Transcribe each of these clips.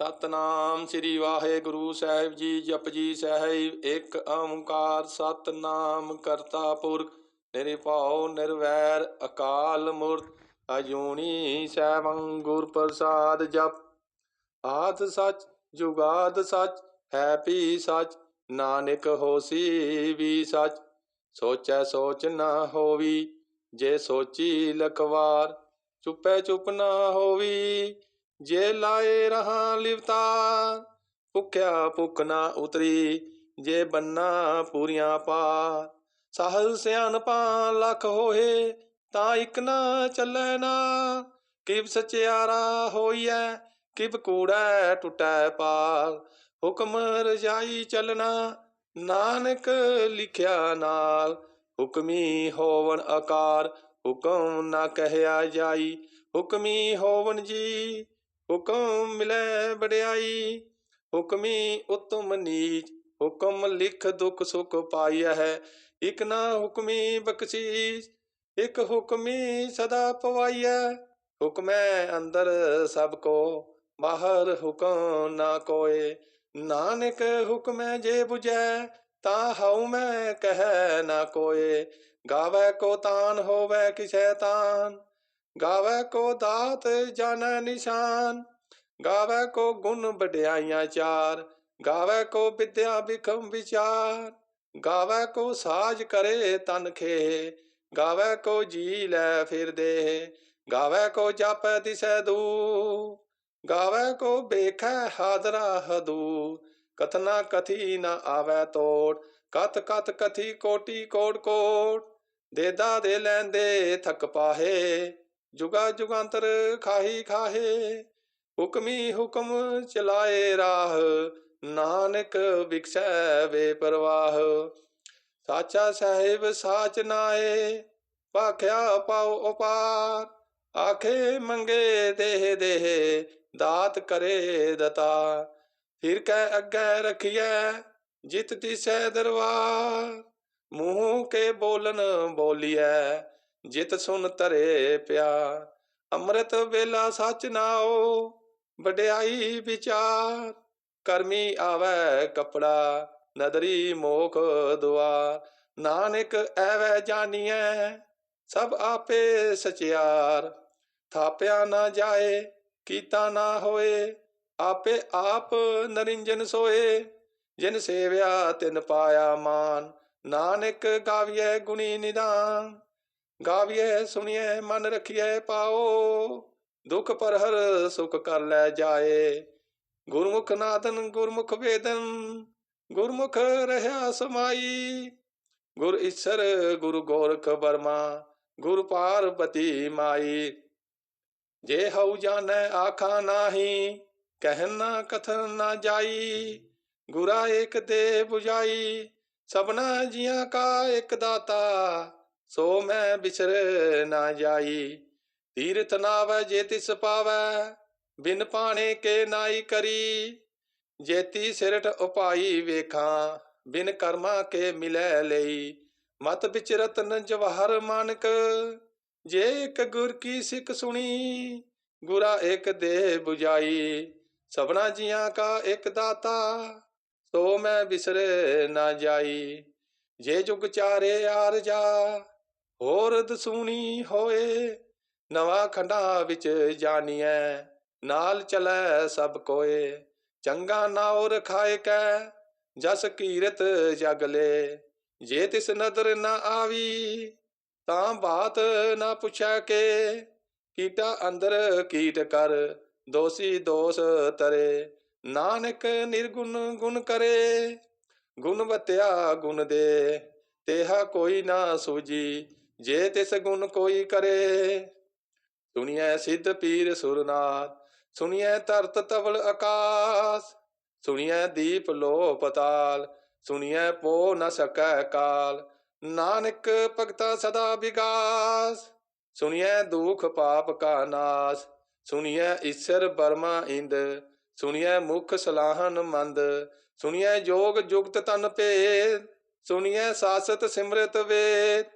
ਸਤਨਾਮ ਸ੍ਰੀ ਵਾਹਿਗੁਰੂ ਸਾਹਿਬ ਜੀ ਜਪਜੀ ਸਾਹਿਬ, ਇੱਕ ਓੰਕਾਰ ਸਤਨਾਮ ਕਰਤਾ ਪੁਰਖ, ਨਿਰਭਉ, ਨਿਰਵੈਰ, ਅਕਾਲ ਮੂਰਤ ਅਜੂਨੀ ਸੈਭੰ ਗੁਰ ਪ੍ਰਸਾਦ ਜਪ। ਆਦ ਸਚ, ਜੁਗਾਦ ਸਚ, ਹੈ ਪੀ ਸੱਚ, ਨਾਨਕ ਹੋਸੀ ਵੀ ਸਚ। ਸੋਚੈ ਸੋਚ ਨਾ ਹੋਵੀ, ਜੇ ਸੋਚੀ ਲਖਵਾਰ, ਚੁੱਪੈ ਚੁੱਪ ਨਾ ਹੋਵੀ ਜੇ ਲਾਏ ਰਹਾ ਲਿਵਤਾ, ਭੁੱਖਿਆ ਭੁੱਖ ਨਾ ਉਤਰੀ, ਜੇ ਬੰਨਾ ਪੂਰੀਆਂ ਪਾ। ਸਹਲ ਸਿਆਣਪਾਂ ਲੱਖ ਹੋਏ, ਤਾਂ ਇੱਕ ਨਾ ਚੱਲੈ ਨਾ। ਕਿਵ ਸਚਿਆਰਾ ਹੋਈਐ, ਕਿਵ ਕੂੜੈ ਟੁੱਟੈ ਪਾਲ। ਹੁਕਮ ਰਜਾਈ ਚੱਲਣਾ, ਨਾਨਕ ਲਿਖਿਆ ਨਾਲ। ਹੁਕਮੀ ਹੋਵਨ ਆਕਾਰ ਹੁਕਮ ਨਾ ਕਹਿਆ ਜਾਈ। ਹੁਕਮੀ ਹੋਵਨ ਜੀ ਹੁਕਮ ਮਿਲੈ ਵਡਿਆਈ, ਹੁਕਮੀ ਉਤਮ ਨੀਚ, ਹੁਕਮ ਲਿਖ ਦੁਖ ਸੁਖ ਪਾਈਐ ਹੈ, ਇਕ ਨਾ ਹੁਕਮੀ ਬਖਸ਼ੀਸ਼, ਇਕ ਹੁਕਮੀ ਸਦਾ ਪਵਾਈਐ, ਹੁਕਮੈ ਅੰਦਰ ਸਭ ਕੋ ਬਾਹਰ ਹੁਕਮ ਨਾ ਕੋਏ, ਨਾਨਕ ਹੁਕਮੈ ਜੇ 부ਜੈ ਤਾ ਹਉ ਮੈਂ ਕਹਿ ਨਾ ਕੋਏ, ਗਾਵੇ ਕੋ ਤਾਨ, ਹੋਵੇ ਕਿਸੈ ਤਾਨ ਗਾਵੇ ਕੋ ਦਾਤ ਜਾਣੈ ਨਿਸ਼ਾਨ, ਗਾਵੇ ਕੋ ਗੁਣ ਵਡਿਆਈਆਂ ਚਾਰ, ਗਾਵੇ ਕੋ ਵਿਦਿਆ ਬਿਖਮ ਵਿਚਾਰ, ਗਾਵੇ ਕੋ ਸਾਜ ਕਰੇ ਤਨ ਖੇ ਗਾਵੇ ਕੋ ਜੀ ਲੈ ਫਿਰ ਦੇ ਗਾਵੇ ਕੋ ਜਾਪੈ ਦਿਸੈ ਦੂ ਗਾਵੇ ਕੋ ਬੇਖੈ ਹਾਦਰਾ ਹਦੂ ਕਥਨਾ ਕਥੀ ਨ ਆਵੈ ਤੋੜ, ਕਥ ਕਥ ਕਥੀ ਕੋਟੀ ਕੋਟ ਕੋਟ ਦੇਦਾ ਦੇ ਲੈਂਦੇ ਥਕ ਪਾਹੇ ਜੁਗਾ ਜੁਗਾਂਤਰ ਖਾਹੀ ਖਾਹੇ, ਹੁਕਮੀ ਹੁਕਮ ਚਲਾਏ ਰਾਹ, ਨਾਨਕ ਵਿਖਸੈ ਵੇ ਪਰਵਾਹ ਸਾਚਾ ਸਾਹਿਬ ਸਾਚ ਨਾਏ, ਭਾਖਿਆ ਪਾਉ ਉਪਾਰ। ਆਖੇ ਮੰਗੇ ਦੇਹ ਦੇਹ, ਦਾਤ ਕਰੇ ਦਤਾ ਫਿਰ ਕੈ ਅੱਗੇ ਰਖੀਐ, ਜਿਤ ਤਿਸੈ ਦਰਬਾਰ। ਮੂੰਹ ਕੇ ਬੋਲਨ ਬੋਲੀਐ ਜਿਤ ਸੁਨ ਧਰੇ ਪਿਆ ਅੰਮ੍ਰਿਤ ਵੇਲਾ ਸੱਚ ਨਾਓ ਵਡਿਆਈ ਵਿਚਾਰ। ਕਰਮੀ ਆਵੈ ਕਪੜਾ, ਨਦਰੀ ਮੋਖ ਦੁਆ ਨਾਨਕ ਐਵੈ ਜਾਣੀਐ ਸਭ ਆਪੇ ਸਚਿਆਰ। ਥਾਪਿਆ ਨਾ ਜਾਏ, ਕੀਤਾ ਨਾ ਹੋਏ, ਆਪੇ ਆਪ ਨਰਿੰਜਨ ਸੋਏ। ਜਿਨ ਸੇਵਿਆ ਤਿਨ ਪਾਇਆ ਮਾਨ, ਨਾਨਕ ਗਾਵੀਐ ਗੁਣੀ ਨਿਦਾਨ। ਗਾਵੀਐ, ਸੁਣੀਐ, ਮਨ ਰਖੀਐ, ਪਾਓ। ਦੁਖ ਪਰ ਹਰ ਸੁਖ ਕਰ ਲੈ ਜਾਏ। ਗੁਰਮੁਖ ਨਾਦਨ, ਗੁਰਮੁਖ ਵੇਦਨ, ਗੁਰਮੁਖ ਰਹਾ ਸਮਾਈ। ਗੁਰ ਈਸ਼ਰ, ਗੁਰੂ ਗੋਰਖ ਬਰਮਾ ਗੁਰ ਪਾਰਬਤੀ ਮਾਈ। ਜੇ ਹਉ ਜਾਣੈ, ਆਖਾ ਨਾਹੀ ਕਹਿਨ ਨਾ, ਕਥਨ ਨਾ ਜਾਈ। ਗੁਰਾ ਏਕ ਦੇ 부ਜਾਈ ਸਭਨਾ ਜੀਆਂ ਕਾ ਇੱਕ ਦਾਤਾ। ਸੋ ਮੈਂ ਬਿਸਰ ਨਾ ਜਾਈ, ਤੀਰਥ ਨਾਵੈ ਜੇ ਤਿਸ ਪਾਵੈ, ਬਿਨ ਪਾਣੇ ਕੇ ਨਾਈ ਕਰੀ। ਜੇਤੀ ਸਿਰਟ ਉਪਾਈ ਵੇਖਾਂ, ਬਿਨ ਕਰਮਾ ਕੇ ਮਿਲੈ ਲਈ। ਮਤ ਵਿਚ ਰਤਨ ਜਵਾਹਰ ਮਾਨਕ, ਜੇ ਇੱਕ ਗੁਰ ਕੀ ਸਿੱਖ ਸੁਣੀ, ਗੁਰਾ ਇੱਕ ਦੇ 부ਜਾਈ ਸਭਨਾ ਜੀਆਂ ਕਾ ਇੱਕ ਦਾਤਾ, ਸੋ ਮੈਂ ਬਿਸਰੇ ਨਾ ਜਾਈ। ਜੇ ਜੁਗ ਚਾਰੇ ਆਰ ਜਾ ਹੋਰ ਦਸੂਣੀ ਹੋਏ, ਨਵਾਂ ਖੰਡਾ ਵਿੱਚ ਜਾਣੀਐ ਨਾਲ ਚਲੈ ਸਭ ਕੋਏ, ਚੰਗਾ ਨਾਉ ਰਖਾਏ ਕੈ, ਜਸ ਕੀਰਤ ਜਗ ਲੈ, ਜੇ ਤਿਸ ਨਦਰ ਨਾ ਆਵੀ, ਤਾਂ ਬਾਤ ਨਾ ਪੁੱਛੈ ਕੇ, ਕੀਟਾ ਅੰਦਰ ਕੀਟ ਕਰ, ਦੋਸੀ ਦੋਸ ਤਰੇ, ਨਾਨਕ ਨਿਰਗੁਣ ਗੁਣ ਕਰੇ, ਗੁਣ ਵਤਿਆ ਗੁਣ ਦੇ, ਤੇਹਾ ਕੋਈ ਨਾ ਸੂਜੀ ਜੇ ਤਿਸ ਗੁਣ ਕੋਈ ਕਰੇ, ਸੁਣੀਐ ਸਿੱਧ ਪੀਰ ਸੁਰਨਾਥ, ਸੁਣੀਐ ਧਰਤ ਤਵਲ ਆਕਾਸ, ਸੁਣੀਐ ਦੀਪ ਲੋ ਪਤਾਲ ਸੁਣੀਐ ਪੋ ਨ ਸਕੈ ਕਾਲ, ਨਾਨਕ ਭਗਤਾ ਸਦਾ ਵਿਗਾਸ, ਸੁਣੀਐ ਦੁਖ ਪਾਪ ਕਾ ਨਾਸ, ਸੁਣੀਐ ਈਸ਼ਰ ਬਰਮਾ ਇੰਦ, ਸੁਣੀਐ ਮੁਖ ਸਲਾਹਨ ਮੰਦ, ਸੁਣੀਐ ਜੋਗ ਜੁਗਤ ਤਨ ਭੇਦ, ਸੁਣੀਐ ਸਾਸਤ ਸਿਮਰਤ ਵੇਦ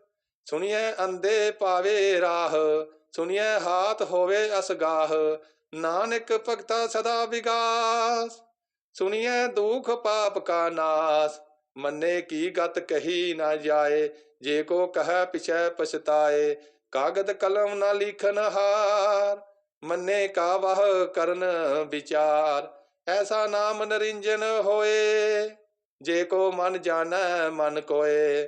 ਸੁਣੀਐ ਅੰਦੇ ਪਾਵੇ ਰਾਹ, ਸੁਣੀਐ ਹਾਥ ਹੋਵੇ ਅਸਗਾਹ, ਨਾਨਕ ਭਗਤਾ ਸਦਾ ਵਿਗਾਸ, ਸੁਣੀਐ ਦੁਖ ਪਾਪ ਕਾ ਨਾਸ, ਮੰਨੇ ਕੀ ਗਤ ਕਹੀ ਨਾ ਜਾਏ, ਜੇ ਕੋ ਕਹੈ ਪਿਛੈ ਪਛਤਾਏ, ਕਾਗਦ ਕਲਮ ਨਾ ਲਿਖਨ ਹਾਰ, ਮੰਨੇ ਕਾ ਵਹ ਕਰਨ ਵਿਚਾਰ, ਐਸਾ ਨਾਮ ਨਰਿੰਜਨ ਹੋਏ, ਜੇ ਕੋ ਮਨ ਜਾਣੈ ਮਨ ਕੋਏ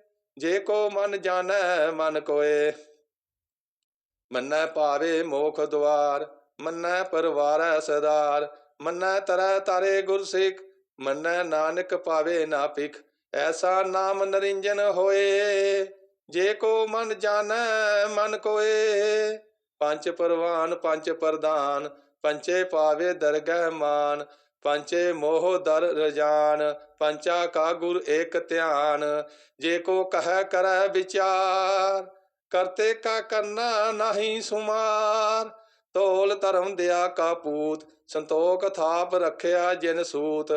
ਜੇ ਕੋ ਮਨ ਜਾਣੈ, ਮਨ ਕੋਏ। ਮੰਨੈ ਪਾਵੇ ਮੋਖ ਦੁਆਰ, ਮੰਨੈ ਪਰਵਾਰੈ ਸਦਾਰ। ਮੰਨੈ ਤਰੈ ਤਾਰੇ ਗੁਰ ਸਿੱਖ, ਮੰਨੈ ਨਾਨਕ ਪਾਵੇ ਨਾ ਪਿਖ ਐਸਾ ਨਾਮ ਨਰਿੰਜਨ ਹੋਏ। ਜੇ ਕੋ ਮਨ ਜਾਣੈ, ਮਨ ਕੋਏ। ਪੰਜ ਪਰਵਾਨ, ਪੰਜ ਪ੍ਰਧਾਨ ਪੰਚੇ ਪਾਵੇ ਦਰਗਹਿ ਮਾਨ। ਪੰਚੇ ਮੋਹ ਦਰ ਰਜਾਨ, ਪੰਚਾ ਕਾ ਗੁਰ ਏਕ ਧਿਆਨ, ਜੇ ਕੋ ਕਹੈ ਕਰੈ ਵਿਚਾਰ, ਕਰਤੇ ਕਾ ਕਰਨਾ ਨਹੀਂ ਸੁਮਾਰ। ਤੋਲ ਧਰਮ ਦਿਆ ਕਾ ਪੂਤ, ਸੰਤੋਖ ਥਾਪ ਰੱਖਿਆ ਜਿਨ ਸੂਤ,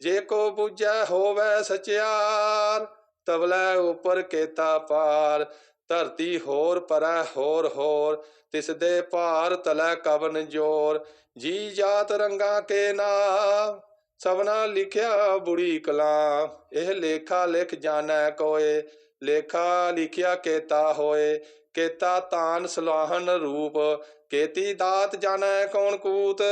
ਜੇ ਕੋ ਬੁਝੈ ਹੋਵੇ ਸਚਿਆਰ ਤਬਲੇ ਉਪਰ ਕੇਤਾ ਪਾਰ। ਧਰਤੀ ਹੋਰ ਪਰੈ ਹੋਰ ਹੋਰ, ਤਿਸ ਦੇ ਭਾਰ ਤਲੈ ਕਵਨ ਜੋਰ ਜੀ ਜਾਤ ਰੰਗਾ ਕੇ ਨਾਮ ਸਭਨਾ ਲਿਖਿਆ ਬੁੜੀ ਕਲਾਮ। ਇਹ ਲੇਖਾ ਲਿਖ ਜਾਣੈ ਕੋਏ, ਲੇਖਾ ਲਿਖਿਆ ਕੇਤਾ ਹੋਏ। ਕੇਤਾ ਤਾਨ ਸਲਾਹਨ ਰੂਪ, ਕੇਤੀ ਦਾਤ ਜਾਣੈ ਕੌਣ ਕੂਤ।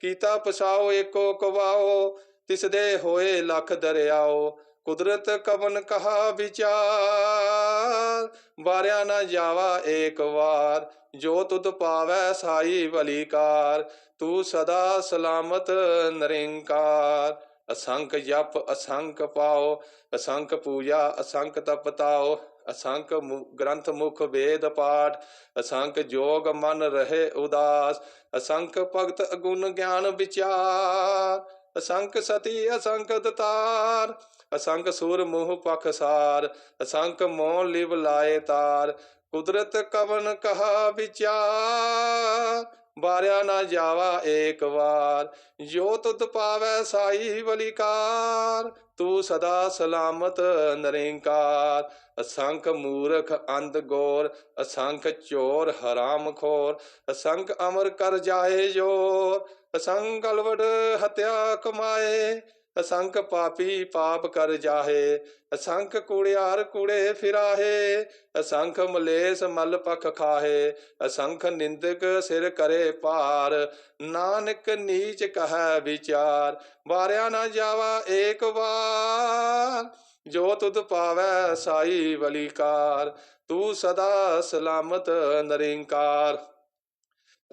ਕੀਤਾ ਪਸਾਓ ਏਕੋ ਕਵਾਓ ਤਿਸ ਦੇ ਹੋਏ ਲਖ ਦਰਿਆਓ। ਕੁਦਰਤ ਕਵਨ ਕਹਾ ਵਿਚਾਰ। ਵਾਰਿਆ ਨਾ ਜਾਵਾ ਏਕ ਵਾਰ, ਜੋ ਤੁਧ ਪਾਵੈ ਸਾਈ ਬਲੀਕਾਰ ਤੂੰ ਸਦਾ ਸਲਾਮਤ ਨਿਰੰਕਾਰ। ਅਸੰਖ ਜਪ, ਅਸੰਖ ਪਾਓ, ਅਸੰਖ ਪੂਜਾ, ਅਸੰਖ ਤਪ ਤਾਓ, ਅਸੰਖ ਗ੍ਰੰਥ ਮੁਖ ਵੇਦ ਪਾਠ, ਅਸੰਖ ਜੋਗ ਮਨ ਰਹੇ ਉਦਾਸ, ਅਸੰਖ ਭਗਤ ਅਗੁਣ ਗਿਆਨ ਵਿਚਾਰ, ਅਸੰਖ ਸਤੀ, ਅਸੰਖ ਦਤਾਰ ਅਸੰਖ ਸੂਰ ਮੋਹ ਪਖਸਾਰ ਅਸੰਖ ਮੋਹ ਲਿਵ ਲਾਏ ਤਾਰ। ਕੁਦਰਤ ਕਵਨ ਕਹਾ ਵਿਚਾਰ ਬਾਰਿਆ ਨਾ ਜਾਵਾ ਏਕ ਵਾਰ। ਜੋ ਤੁਧ ਪਾਵੈ ਸਾਈ ਬਲਿਕਾਰ ਤੂੰ ਸਦਾ ਸਲਾਮਤ ਨਿਰੰਕਾਰ। ਅਸੰਖ ਮੂਰਖ ਅੰਧ ਗੋਰ, ਅਸੰਖ ਚੋਰ ਹਰਾਮ ਖੋਰ। ਅਸੰਖ ਅਮਰ ਕਰ ਜਾਏ ਜੋਰ, ਅਸੰਖ ਗਲਵੜ ਹਤਿਆ ਕਮਾਏ। ਅਸੰਖ ਪਾਪੀ ਪਾਪ ਕਰ ਜਾਹੇ, ਅਸੰਖ ਕੂੜਿਆਰ ਕੂੜੇ ਫਿਰਾਹੇ, ਅਸੰਖ ਮਲੇਸ ਮਲ ਪਖ ਖਾਹੇ, ਅਸੰਖ ਨਿੰਦਕ ਸਿਰ ਕਰੇ ਪਾਰ ਨਾਨਕ ਨੀਚ ਕਹੈ ਵਿਚਾਰ, ਵਾਰਿਆ ਨਾ ਜਾਵਾ ਏਕ ਵਾਰ, ਜੋ ਤੁਧ ਪਾਵੈ ਸਾਈ ਬਲੀਕਾਰ ਤੂੰ ਸਦਾ ਸਲਾਮਤ ਨਿਰੰਕਾਰ।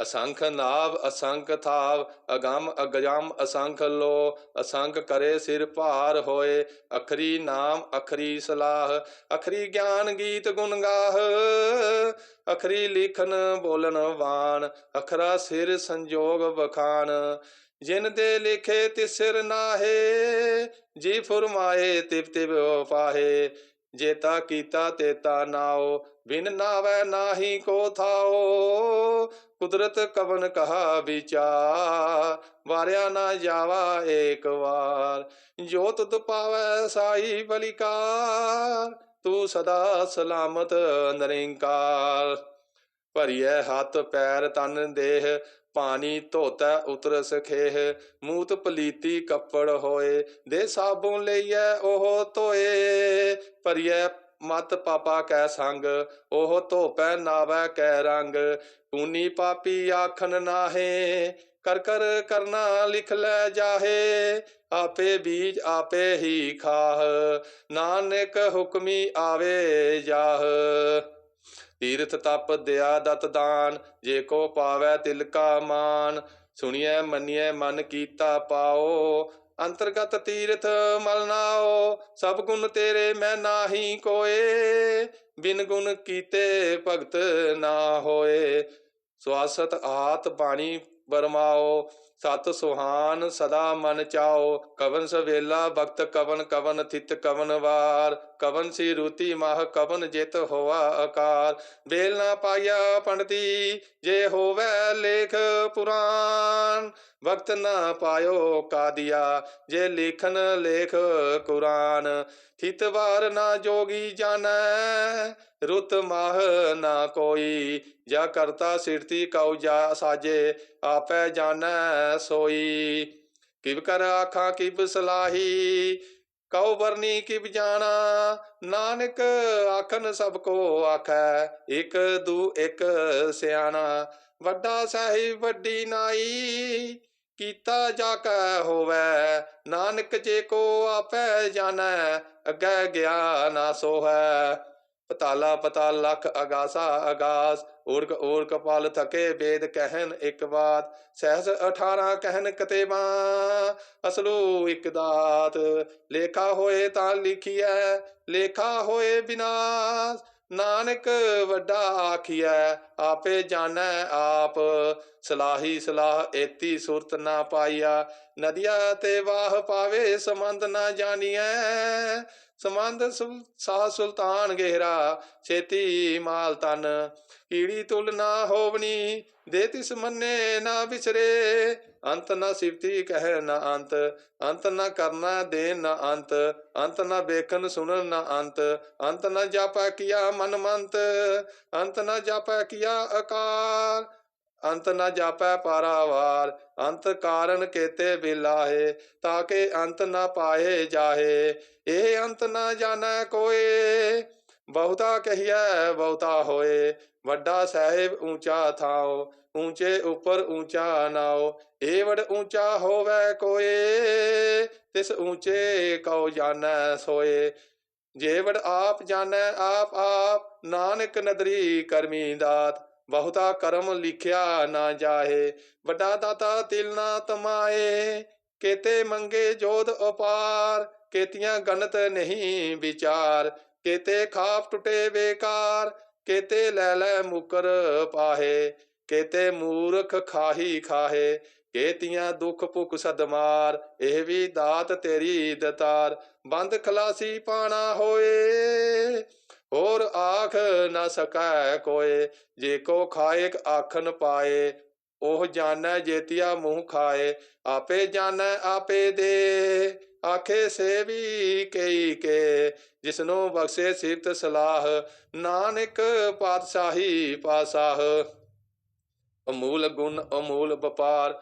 ਅਸੰਖ ਨਾਵ, ਅਸੰਖ ਥਾਵ, ਅਗੰਮ ਅਗਜਮ ਅਸੰਖ ਲੋ, ਅਸੰਖ ਕਰੇ ਸਿਰ ਭਾਰ ਹੋਏ, ਅਖਰੀ ਨਾਮ, ਅਖਰੀ ਸਲਾਹ, ਅਖਰੀ ਗਿਆਨ ਗੀਤ ਗੁਣ ਗਾਹ, ਅਖਰੀ ਲਿਖਨ ਬੋਲਨ ਵਾਣ, ਅਖਰਾ ਸਿਰ ਸੰਜੋਗ ਵਖਾਨ ਜਿਨ ਦੇ ਲਿਖੇ ਤਿਸਿਰ ਨਾਹੇ, ਜੀ ਫਰਮਾਏ ਤਿਪ ਤਿਪ ਪਾਹੇ ਜੇਤਾ ਕੀਤਾ ਤੇਤਾ ਨਾਓ ਬਿਨ ਨਾਵੈ ਨਾਹੀ ਕੋ ਥਾਓ, ਕੁਦਰਤ ਕਵਨ ਕਹਾ ਵਿਚਾਰ, ਵਾਰਿਆ ਨਾ ਜਾਵਾ ਏਕ ਵਾਰ ਜੋ ਤੁਧ ਪਾਵੈ ਸਾਈ ਬਲਿਕਾਰ, ਤੂੰ ਸਦਾ ਸਲਾਮਤ ਨਿਰੰਕਾਰ। ਭਰੀਐ ਹੱਥ ਪੈਰ ਤਨ ਦੇਹ, ਪਾਣੀ ਧੋਤੈ ਉਤਰ ਸਖੇਹ ਮੂਤ ਪਲੀਤੀ ਕੱਪੜ ਹੋਏ, ਦੇ ਸਾਬੁਨ ਲਈਐ ਉਹ ਧੋਏ, ਭਰੀਐ ਮਤ ਪਾਪਾ ਕੈ ਸੰਗ, ਉਹ ਧੋਪੈ ਨਾਵੈ ਕੈ ਰੰਗ। ਪੂਨੀ ਪਾਪੀ ਆਖਨ ਨਾਹੇ, ਕਰ ਕਰ ਕਰਨਾ ਲਿਖ ਲੈ ਜਾਹੇ। ਆਪੇ ਬੀਜ ਆਪੇ ਹੀ ਖਾਹ, ਨਾਨਕ ਹੁਕਮੀ ਆਵੇ ਜਾਹ। ਤੀਰਥ ਤਪ ਦਿਆ ਦਤ ਦਾਨ, ਜੇ ਕੋ ਪਾਵੈ ਤਿਲ ਕਾ ਮਾਨ। ਸੁਣੀਐ ਮੰਨੀਐ ਮਨ ਕੀਤਾ ਪਾਓ ਅੰਤਰਗਤ ਤੀਰਥ ਮਲ ਨਾਓ, ਸਭ ਗੁਣ ਤੇਰੇ ਮੈਂ ਨਾਹੀ ਕੋਏ, ਬਿਨ ਗੁਣ ਕੀਤੇ ਭਗਤ ਨਾ ਹੋਏ। ਸਵਾਸਤ ਆਤ ਬਾਣੀ ਬਰਮਾਓ ਸਤ ਸੁਹਾਨ ਸਦਾ ਮਨ ਚਾਓ, ਕਵਨ ਸਵੇਲਾ ਭਗਤ ਕਵਨ ਕਵਨ ਥਿਤ ਕਵਨ ਵਾਰ, ਕਵਨ ਸੀ ਰੂਤੀ ਮਾਹ ਕਵਨ ਜਿਤ ਹੋਆ ਆਕਾਰ ਵੇਲ ਨਾ ਪਾਇਆ ਪੰਡਤੀ, ਜੇ ਹੋਵੇ ਲੇਖ ਪੁਰਾਨ ਵਕਤ ਨਾ ਪਾਇਓ ਕਾਦੀਆ, ਜੇ ਲਿਖਨ ਲੇਖ ਕੁਰਾਨ। ਥਿਤ ਵਾਰ ਨਾ ਜੋਗੀ ਜਾਣੈ ਰੁਤ ਮਾਹ ਨਾ ਕੋਈ, ਜਾ ਕਰਤਾ ਸਿਰਤੀ ਕਉ ਜਾ ਸਾਜੇ, ਆਪੈ ਜਾਣੈ ਸੋਈ। ਕਿਵ ਕਰ ਆਖਾਂ, ਕਿਵ ਸਲਾਹੀ, ਕਉ ਵਰਨੀ ਕਿਵ ਜਾਣਾ? ਨਾਨਕ ਆਖਨ ਸਭ ਕੋ ਆਖੈ, ਇਕ ਦੂ ਇਕ ਸਿਆਣਾ। ਵੱਡਾ ਸਾਹਿਬ ਵੱਡੀ ਨਾਈ, ਕੀਤਾ ਜਾ ਕੈ ਹੋਵੈ। ਨਾਨਕ ਜੇ ਕੋ ਆਪੈ ਜਾਣੈ, ਅੱਗੇ ਗਿਆ ਨਾ ਸੋਹੈ। ਪਤਾਲਾ ਪਤਾਲ ਲਖ ਅਗਾਸਾ ਅਗਾਸ ਊਰਕ ਊਰਕ ਪਾਲ ਥਕੇ ਵੇਦ ਕਹਿਨ ਇੱਕ ਬਾਤ ਸਹਿਸ 18 ਕਹਿਨ ਕਤੇਬਾ, ਅਸਲੂ ਇੱਕ ਦਾਤ, ਲੇਖਾ ਹੋਏ ਤਾਂ ਲਿਖੀਐ, ਲੇਖਾ ਹੋਏ ਬਿਨਾਸ਼, ਨਾਨਕ ਵੱਡਾ ਆਖੀਐ, ਆਪੇ ਜਾਣੈ ਆਪ ਸਲਾਹੀ ਸਲਾਹ ਏਤੀ ਸੁਰਤ ਨਾ ਪਾਈਆ, ਨਦੀਆਂ ਤੇ ਵਾਹ ਪਾਵੇ ਸਮੰਦ ਨਾ ਜਾਣੀਐ। ਸਮੰਦ ਸਾਹ ਸੁਲਤਾਨ ਗਹਿਰਾ, ਛੇਤੀ ਮਾਲ ਤਨ ਕੀੜੀ ਤੁਲ ਨਾ ਹੋਵਨੀ, ਦੇ ਤਿਸ ਮੰਨੇ ਨਾ ਵਿਸਰੇ ਅੰਤ ਨਾ ਸਿਫਤੀ ਕਹਿ ਨਾ ਅੰਤ ਅੰਤ ਨਾ ਕਰਨਾ ਦੇ ਨਾ ਅੰਤ ਅੰਤ ਨਾ ਵੇਖਣ ਸੁਣਨ ਨਾ ਅੰਤ ਅੰਤ ਨਾ ਜਾਪਾ ਕੀਆ ਮਨ ਮੰਤ ਅੰਤ ਨਾ ਜਾਪਾ ਕੀਆ ਅਕਾਰ। ਅੰਤ ਨਾ ਜਾਪੈ ਪਾਰਾਵਾਰ, ਅੰਤ ਕਾਰਨ ਕੇਤੇ ਬਿਲਾਹੇ ਤਾਕੇ ਅੰਤ ਨਾ ਪਾਏ ਜਾਹੇ। ਇਹ ਅੰਤ ਨਾ ਜਾਣੈ ਕੋਏ, ਬਹੁਤਾ ਕਹੀਐ ਬਹੁਤਾ ਹੋਏ। ਵੱਡਾ ਸਾਹਿਬ ਊਂਚਾ ਥਾਓ ਊਂਚੇ ਉੱਪਰ ਊਂਚਾ ਨਾਓ ਇਹ ਵਡ ਊਂਚਾ ਹੋਵੇ ਕੋਏ, ਤਿਸ ਊਂਚੇ ਕਉ ਜਾਣੈ ਸੋਏ। ਜੇਵੜ ਆਪ ਜਾਣੈ ਆਪ ਆਪ, ਨਾਨਕ ਨਦਰੀ ਕਰਮੀ ਦਾਤ। ਬਹੁਤਾ ਕਰਮ ਲਿਖਿਆ ਨਾ ਜਾਹੇ, ਵੱਡਾ ਦਾਤਾ ਤਿਲ ਨਾ ਤਮਾਏ। ਕੇਤੇ ਮੰਗੇ ਜੋਧ ਅਪਾਰ ਕੇਤੀਆਂ ਗਨਤ ਨਹੀਂ ਵਿਚਾਰ। ਕੇਤੇ ਖਾਪ ਟੁੱਟੇ ਬੇਕਾਰ, ਕੇਤੇ ਲੈ ਲੈ ਮੁਕਰ ਪਾਹੇ। ਕੇਤੇ ਮੂਰਖ ਖਾਹੀ ਖਾਹੇ, ਕੇਤੀਆਂ ਦੁੱਖ ਭੁਖ ਸਦਮਾਰ। ਇਹ ਵੀ ਦਾਤ ਤੇਰੀ ਦਤਾਰ, ਬੰਦ ਖਲਾਸੀ ਪਾਣਾ ਹੋਏ। ਹੋਰ ਆਖ ਨਾ ਸਕੈ ਕੋਏ, ਜੇ ਕੋ ਖਾਇਕ ਆਖਨ ਪਾਏ, ਉਹ ਜਾਣੈ ਜੇਤੀਆ ਮੂੰਹ ਖਾਏ। ਆਪੇ ਜਾਣੈ, ਆਪੇ ਦੇ, ਆਖੇ ਸੇਵੀ ਕਈ ਕੇ। ਜਿਸਨੂੰ ਬਖਸ਼ੇ ਸਿਫਤ ਸਲਾਹ, ਨਾਨਕ ਪਾਤਸ਼ਾਹੀ ਪਾਸਾਹ। ਅਮੂਲ ਗੁਣ, ਅਮੂਲ ਵਪਾਰ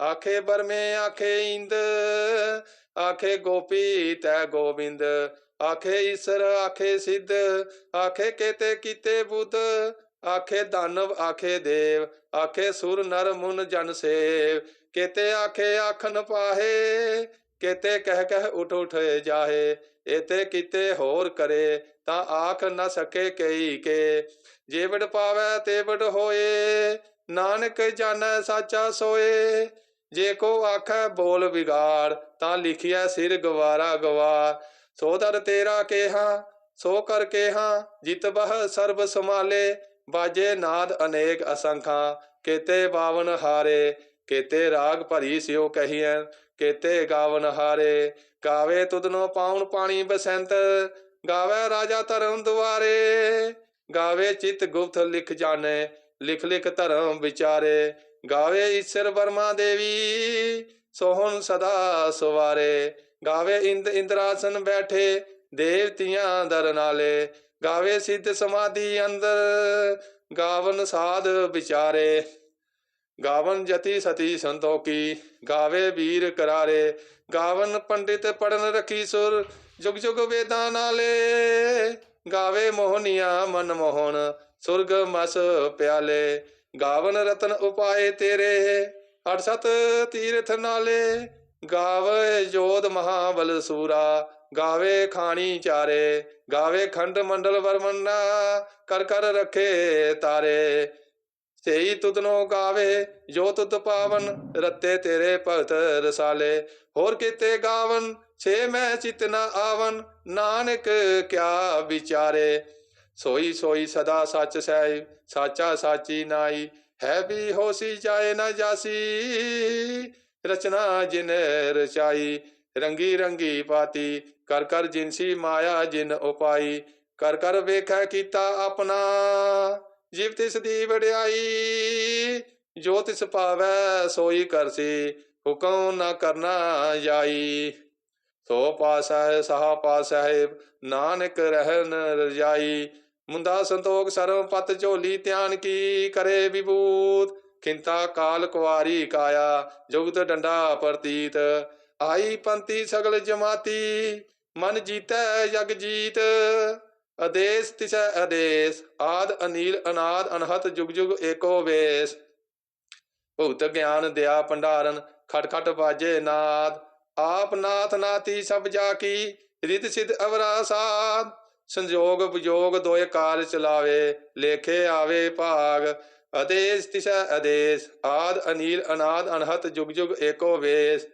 ਆਖੇ ਬਰਮੇ, ਆਖੇ ਇੰਦ, ਆਖੇ ਗੋਪੀ ਤੈ ਗੋਬਿੰਦ, ਆਖੇ ਈਸਰ, ਆਖੇ ਸਿੱਧ, ਆਖੇ ਕੇਤੇ ਕੀਤੇ ਬੁੱਧ, ਆਖੇ ਦਾਨਵ, ਆਖੇ ਦੇਵ, ਆਖੇ ਸੁਰ ਨਰ ਮੁਨ ਜਨ ਸੇਵ, ਕੇਤੇ ਆਖੇ ਆਖਨ ਪਾਹੇ, ਕੇਤੇ ਕਹਿ ਕਹਿ ਉਠ ਉਠ ਜਾਹੇ ਇਤੇ ਕੀਤੇ ਹੋਰ ਕਰੇ, ਤਾਂ ਆਖ ਨਾ ਸਕੇ ਕਈ ਕੇ ਜੇ ਵਡ ਪਾਵੈ ਤੇ ਹੋਏ, ਨਾਨਕ ਜਾਣੈ ਸਾਚਾ ਸੋਏ ਜੇ ਕੋ ਆਖੈ ਬੋਲ ਵਿਗਾੜ, ਤਾਂ ਲਿਖਿਆ ਸਿਰ ਗਵਾਰਾ ਗਵਾਰ। ਸੋ ਦਰ ਤੇਰਾ ਕੇਹਾ, ਸੋ ਕਰ ਕੇਹਾ, ਜਿਤ ਬਹ ਸਰਬ ਸਮਾਲੇ ਬਾਜੇ ਨਾਦ ਅਨੇਕ ਅਸੰਖਾਂ। ਕੇਤੇ ਬਾਵਨ ਹਾਰੇ, ਕੇਤੇ ਰਾਗ ਭਰੀ ਸਿਓ ਕਹੀਐ, ਕੇਤੇ ਗਾਵਨ ਹਾਰੇ। ਗਾਵੇ ਤੁਧਨੋ ਪਾਉਣ ਪਾਣੀ ਬਸੰਤ, ਗਾਵੇ ਰਾਜਾ ਧਰਮ ਦੁਆਰੇ। ਗਾਵੇ ਚਿਤ ਗੁਪਤ ਲਿਖ ਜਾਣੇ, ਲਿਖ ਲਿਖ ਧਰਮ ਵਿਚਾਰੇ। ਗਾਵੇ ਈਸ਼ਰ ਵਰਮਾ ਦੇਵੀ, ਸੋਹਣ ਸਦਾ ਸਵਾਰੇ। ਗਾਵੇ ਇੰਦ ਇੰਦਰਾਸਨ ਬੈਠੇ, ਦੇਵਤੀਆਂ ਦਰ ਨਾਲੇ। ਗਾਵੇ ਸਿੱਧ ਸਮਾਧੀ ਅੰਦਰ, ਗਾਵਨ ਸਾਧ ਵਿਚਾਰੇ। ਗਾਵਨ ਜਤੀ ਸਤੀ ਸੰਤੋਕੀ ਗਾਵੇ ਵੀਰ ਕਰਾਰੇ। ਗਾਵਨ ਪੰਡਿਤ ਪੜਨ ਰਖੀ ਸੁਰ, ਜੁਗ ਜੁਗ ਵੇਦਾਂ ਨਾਲੇ। ਗਾਵੇ ਮੋਹਨੀਆਂ ਮਨ ਮੋਹਨ ਸੁਰਗ ਮਸ ਪਿਆਲੇ। ਗਾਵਨ ਰਤਨ ਉਪਾਏ ਤੇਰੇ, ਅਠ ਸਤ ਤੀਰਥ ਨਾਲੇ, ਗਾਵੇ ਜੋਧ ਮਹਾਬਲ ਸੂਰਾ, ਗਾਵੇ ਖਾਣੀ ਚਾਰੇ, ਗਾਵੇ ਖੰਡ ਮੰਡਲ ਵਰਮੰਨਾ ਕਰ ਕਰ ਰਖੇ ਤਾਰੇ। ਸੇਈ ਤੁਤਨੋ ਗਾਵੇ, ਜੋ ਤੁਤ ਪਾਵਨ, ਰੱਤੇ ਤੇਰੇ ਭਗਤ ਰਸਾਲੇ। ਹੋਰ ਕਿਤੇ ਗਾਵਨ ਸੇ ਮੈਂ ਚਿਤ ਨਾ ਆਵਨ, ਨਾਨਕ ਕਿਆ ਵਿਚਾਰੇ। ਸੋਈ ਸੋਈ ਸਦਾ ਸੱਚ ਸਹਿ, ਸਾਚਾ ਸਾਚੀ ਨਾਈ ਹੈ ਵੀ ਹੋਸੀ ਜਾਏ ਨਾ ਜਾਸੀ। ਰਚਨਾ ਜਿਨ ਰਚਾਈ, ਰੰਗੀ ਰੰਗੀ ਪਾਤੀ, ਕਰ ਕਰ ਜਿਨਸੀ ਮਾਇਆ ਜਿਨ ਉਪਾਈ, ਕਰ ਕਰ ਵੇਖੈ ਕੀਤਾ ਆਪਣਾ, ਜਿਵ ਤਿਸ ਦੀ ਵਡਿਆਈ। ਜੋ ਤਿਸ ਪਾਵੈ ਸੋਈ ਕਰਸੀ ਹੁਕਮ ਨਾ ਕਰਨਾ ਜਾਈ। ਸੋ ਪਾਸਾ ਹੈ ਸਹਾ ਪਾਸਾ ਨਾਨਕ ਰਹਿਨ ਰਜਾਈ ਮੁੰਦਾ ਸੰਤੋਖ ਸਰਮ ਪਤ ਝੋਲੀ ਧਿਆਨ ਕੀ ਕਰੇ ਵਿਭੂਤ, ਖਿੰਤਾ ਕਾਲ ਕੁਵਾਰੀ ਕਾਇਆ, ਜੁਗਤ ਡੰਡਾ ਪ੍ਰਤੀਤ। ਆਈ ਪੰਤੀ ਸਗਲ ਜਮਾਤੀ, ਮਨ ਜੀਤੈ ਜਗ ਜੀਤ। ਆਦੇਸ ਤਿਸੈ ਆਦੇਸ ਆਦ ਅਨੀਲ ਅਨਾਦ ਅਨਹਤ ਜੁਗ ਜੁਗ ਏਕੋ ਵੇਸ। ਭੁਗਤ ਗਿਆਨ ਦਿਆ ਭੰਡਾਰਨ, ਖਟ ਖਟ ਬਾਜੇ ਨਾਦ। ਆਪ ਨਾਥ ਨਾਤੀ ਸਭ ਜਾ ਕੀ ਰਿਤ ਸਿਧ ਅਵਰਾ ਸਾਧ ਸੰਜੋਗ ਵਿਜੋਗ ਦੋਏ ਕਾਲ ਚਲਾਵੇ, ਲੇਖੇ ਆਵੇ ਭਾਗ, ਆਦੇਸ ਤਿਸੈ ਆਦੇਸ, ਆਦ ਅਨੀਲ ਅਨਾਦ ਅਨਹਤ ਜੁਗ ਜੁਗ ਏਕੋ ਵੇਸ।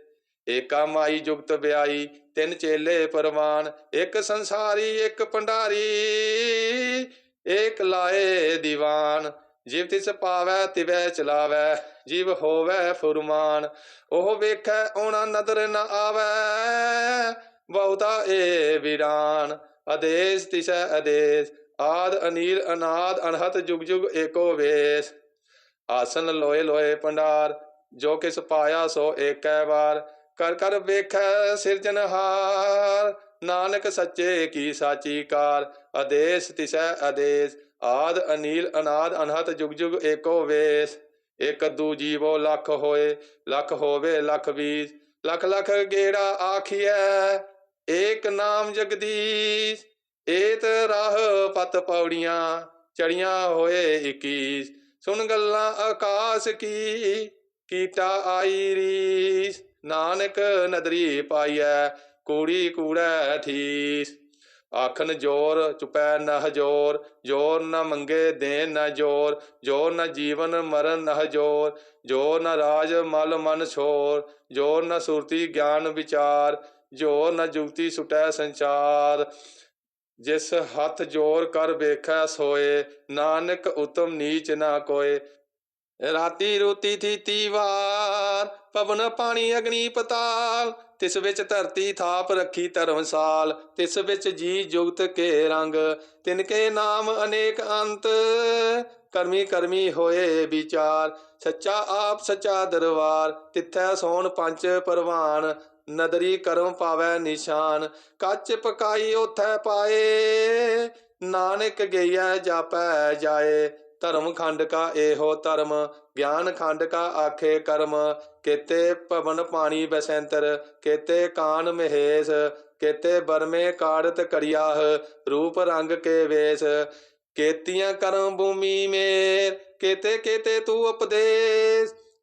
ਏਕਾ ਮਾਈ ਜੁਗਤ ਵਿਆਈ, ਤਿੰਨ ਚੇਲੇ ਪਰਵਾਨ, ਇੱਕ ਸੰਸਾਰੀ, ਇੱਕ ਭੰਡਾਰੀ, ਏਕ ਲਾਏ ਦੀਵਾਨ। ਜਿਵ ਤਿਸ ਪਾਵੈ, ਤਿਵੈ ਚਲਾਵੈ, ਜਿਵ ਹੋਵੈ ਫੁਰਮਾਨ। ਉਹ ਵੇਖੈ ਉਹਨਾਂ ਨਦਰ ਨ ਆਵੈ, ਬਹੁਤਾ ਏ ਵੀਰਾਨ। ਆਦੇਸ ਤਿਸੈ ਅਦੇਸ਼ ਆਦ ਅਨੀਲ ਅਨਾਦ ਅਨਹਤ ਜੁਗ ਜੁਗ ਏਕੋ ਵੇਸ। ਆਸਨ ਲੋਏ ਲੋਏ ਭੰਡਾਰ ਜੋ ਕਿਸ ਪਾਇਆ ਸੋ ਏਕੈ ਵਾਰ। ਕਰ ਕਰ ਵੇਖੈ ਸਿਰਜਨਹਾਰ ਨਾਨਕ ਸੱਚੇ ਕੀ ਸਾਚੀ ਕਾਰ। ਆਦੇਸ ਤਿਸੈ ਆਦੇਸ, ਆਦ ਅਨੀਲ ਅਨਾਦ ਅਨਹਤ ਜੁਗ ਜੁਗ ਏਕੋ ਵੇਸ। ਇਕ ਦੂ ਜੀਵੋ ਲੱਖ ਹੋਏ, ਲੱਖ ਹੋਵੇ ਲੱਖ ਵੀਸ ਲੱਖ ਲੱਖ ਗੇੜਾ ਆਖੀਐ ਏਕ ਨਾਮ ਜਗਦੀਸ਼, ਏਤ ਰਾਹ ਪਤ ਪੌੜੀਆਂ ਚੜੀਆਂ ਹੋਏ 21 ਸੁਣ ਗੱਲਾਂ ਆਕਾਸ਼ ਕੀ, ਕੀਟਾ ਆਈ ਰੀਸ। ਨਾਨਕ ਨਦਰੀ ਪਾਈਐ, ਕੂੜੀ ਕੂੜੈ ਠੀਸ। ਆਖਨ ਜੋਰ ਚੁਪੈ ਨ ਹਜੋਰ ਜੋਰ ਨ ਮੰਗੇ ਦੇਨ ਨ ਜੋਰ ਜੋਰ ਨ ਜੀਵਨ ਮਰਨ ਨ ਹਜੋਰ ਜੋਰ ਨ ਰਾਜ ਮਲ ਮਨ ਛੋਰ, ਜੋਰ ਨ ਸੁਰਤੀ ਗਿਆਨ ਵਿਚਾਰ। ਜੋਰ ਨ ਜੁਗਤੀ ਸੁਟੈ ਸੰਚਾਰ, ਜਿਸ ਹੱਥ ਜੋਰ ਕਰ ਵੇਖੈ ਸੋਏ, ਨਾਨਕ ਉਤਮ ਨੀਚ ਨਾ ਕੋਏ। ਰਾਤੀ ਰੂਤੀ ਥੀਤੀ ਵਾਰ ਪਵਨ ਪਾਣੀ ਅਗਨੀ ਪਤਾਲ, ਤਿਸ ਵਿੱਚ ਧਰਤੀ ਥਾਪ ਰੱਖੀ ਧਰਮਸਾਲ ਤਿਸ ਵਿੱਚ ਜੀ ਜੁਗਤ ਕੇ ਰੰਗ, ਤਿਨ ਕੇ ਨਾਮ ਅਨੇਕ ਅੰਤ, ਕਰਮੀ ਕਰਮੀ ਹੋਏ ਵਿਚਾਰ। ਸੱਚਾ ਆਪ ਸੱਚਾ ਦਰਬਾਰ, ਤਿੱਥੈ ਸੋਣ ਪੰਜ ਪਰਵਾਨ ਨਦਰੀ ਕਰਮ ਪਾਵੈ ਨਿਸ਼ਾਨ, ਕੱਚ ਪਕਾਈ ਉਥੈ ਪਾਏ। ਨਾਨਕ ਗਈਐ ਜਾਪੈ ਜਾਏ, ਧਰਮ ਖੰਡ ਕਾ ਇਹੋ ਧਰਮ, ਗਿਆਨ ਖੰਡ ਕਾ ਆਖੇ ਕਰਮ। ਕੇਤੇ ਭਵਨ ਪਾਣੀ ਬਸੰਤਰ, ਕੇਤੇ ਕਾਨ ਮਹੇਸ਼, ਕੇਤੇ ਬਰਮੇ ਕਾੜਤ ਕੜਿਆਹ ਰੂਪ ਰੰਗ ਕੇ ਵੇਸ। ਕੇਤੀਆਂ ਕਰਮ ਭੂਮੀ ਮੇਰ, ਕੇਤੇ ਕੇਤੇ ਤੂੰ ਉਪਦੇਸ਼।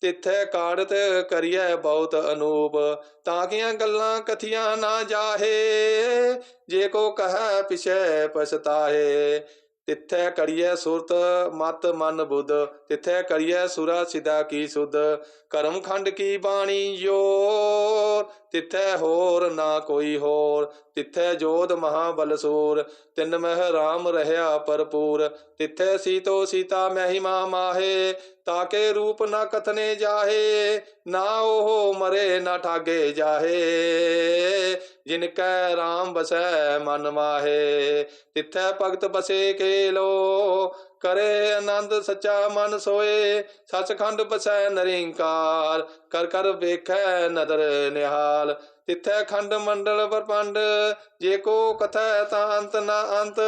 ਤਿੱਥੈ ਕਾੜਤ ਕਰੀਐ ਬਹੁਤ ਅਨੂਪ, ਤਾਂ ਕੀਆਂ ਗੱਲਾਂ ਕਥੀਆਂ ਨਾ ਜਾਹੇ, ਜੇ ਕੋ ਕਹੈ ਪਿਛੈ ਪਛਤਾਹੇ। ਤਿੱਥੈ ਕਰੀਐ ਸੁਰਤ, ਮਤ ਮਨ ਬੁੱਧ ਤਿੱਥੈ ਕਰੀਐ ਸੁਰਾ ਸਿਦਾ ਕੀ ਸੁਧ, ਕਰਮ ਖੰਡ ਕੀ ਬਾਣੀ ਜੋਰ ਤਿੱਥੈ ਹੋਰ ਨਾ ਕੋਈ ਹੋਰ, ਤਿੱਥੈ ਜੋਧ ਮਹਾਬਲ ਸੂਰ। ਤਿੰਨ ਮਹਿ ਰਾਮ ਰਹਿਆ ਭਰਪੂਰ, ਤਿੱਥੈ ਸੀਤੋ ਸੀਤਾ ਮਹਿਮਾ ਮਾਹੇ। ਤਾਕੇ ਰੂਪ ਨਾ ਕਥਨੇ ਜਾਹੇ, ਨਾ ਉਹ ਮਰੇ ਨਾ ਠਾਗੇ ਜਾਹੇ। ਜਿਨ ਕੈ ਰਾਮ ਬਸੈ ਮਨ ਮਾਹੇ, ਤਿੱਥੈ ਭਗਤ ਬਸੇ ਕੇ ਲੋ ਕਰੇ ਆਨੰਦ ਸਚਾ ਮਨ ਸੋਏ, ਸੱਚਖੰਡ ਬਸੈ ਨਰਿੰਕਾਰ, ਕਰ ਕਰ ਵੇਖੈ ਨਦਰ ਨਿਹਾਲ। ਤਿੱਥੈ ਖੰਡ ਮੰਡਲ ਪਰਪੰਡ ਜੇ ਕੋ ਕਥੈ ਤਾਂ ਅੰਤ ਨਾ ਅੰਤ,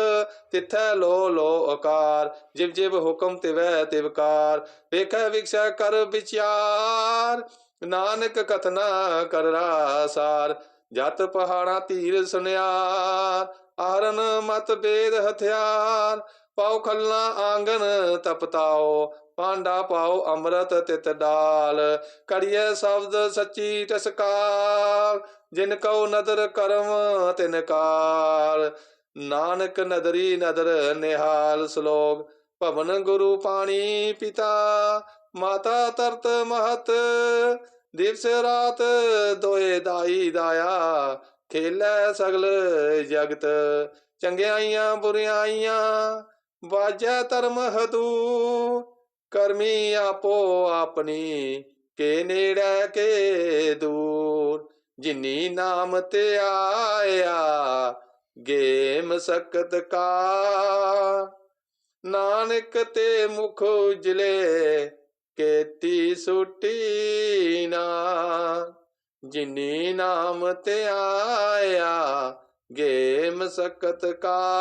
ਤਿੱਥੈ ਲੋ ਲੋ ਆਕਾਰ ਜਿਵ ਜਿਵ ਹੁਕਮ ਤਿਵੈ ਤਿਵਕਾਰ ਵੇਖੈ ਵਿਖਸੈ ਕਰ ਵਿਚਾਰ, ਨਾਨਕ ਕਥਨਾ ਕਰ ਰਾਸਾਰ। ਜਤ ਪਹਾੜਾਂ ਧੀਰ ਸੁਨਿਆਰ, ਆਰਨ ਮਤ ਬੇਦ ਹਥਿਆਰ। ਪਾਉ ਖੱਲਾ ਆਂਗਨ ਤਪਤਾਓ ਪਾਂਡਾ ਪਾਉ ਅੰਮ੍ਰਿਤ ਤਿਤ ਡਾਲ। ਕੜੀਏ ਸ਼ਬਦ ਸੱਚੀ ਟਸਕਾਰ ਜਿਨ ਕਉ ਨਦਰ ਕਰਮ ਤਿਨ ਕਾਲ। ਨਾਨਕ ਨਦਰੀ ਨਦਰ ਨਿਹਾਲ ਸ਼ਲੋਕ, ਭਵਨ ਗੁਰੂ ਪਾਣੀ ਪਿਤਾ, ਮਾਤਾ ਤਰਤ ਮਹਤ। ਦਿਵਸ ਰਾਤ ਦੋਏ ਦਾਈ ਦਾਇਆ, ਖੇਲੇ ਸਗਲ ਜਗਤ। ਚੰਗਿਆਈਆਂ ਬੁਰਿਆਈਆਂ ਵਾਜੈ ਧਰਮ ਹਦੂ, ਕਰਮੀ ਆਪੋ ਆਪਣੀ, ਕੇ ਨੇੜੇ ਕੇ ਦੂਰ। ਜਿਨੀ ਨਾਮ ਤੇ ਆਇਆ, ਗੇਮ ਸਕਤ ਕਾ। ਨਾਨਕ ਤੇ ਮੁਖ ਉਜਲੇ, ਕੇਤੀ ਸੁਟੀ ਨਾ। ਜਿਨੀ ਨਾਮ ਤੇ ਆਇਆ, ਗੇਮ ਸਕਤ ਕਾ।